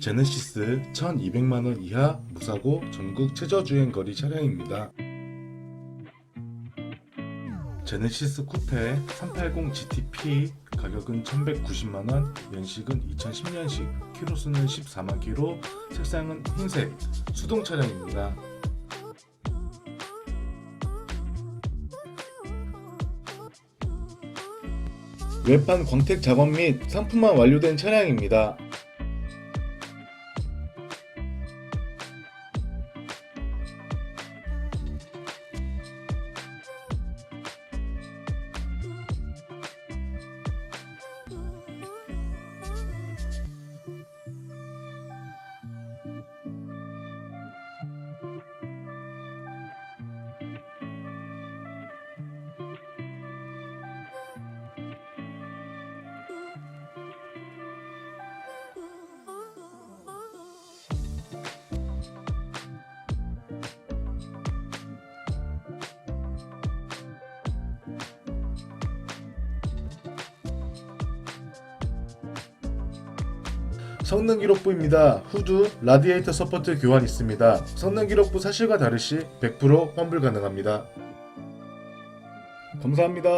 제네시스 1200만원 이하 무사고 전국 최저주행 거리 차량입니다. 제네시스 쿠페 380 GTP 가격은 1190만원, 연식은 2010년식, 키로수는 14만 키로, 색상은 흰색, 수동 차량입니다. 외판 광택 작업 및 상품화 완료된 차량입니다. 성능 기록부입니다. 후드, 라디에이터 서포트 교환 있습니다. 성능 기록부 사실과 다르시 100% 환불 가능합니다. 감사합니다.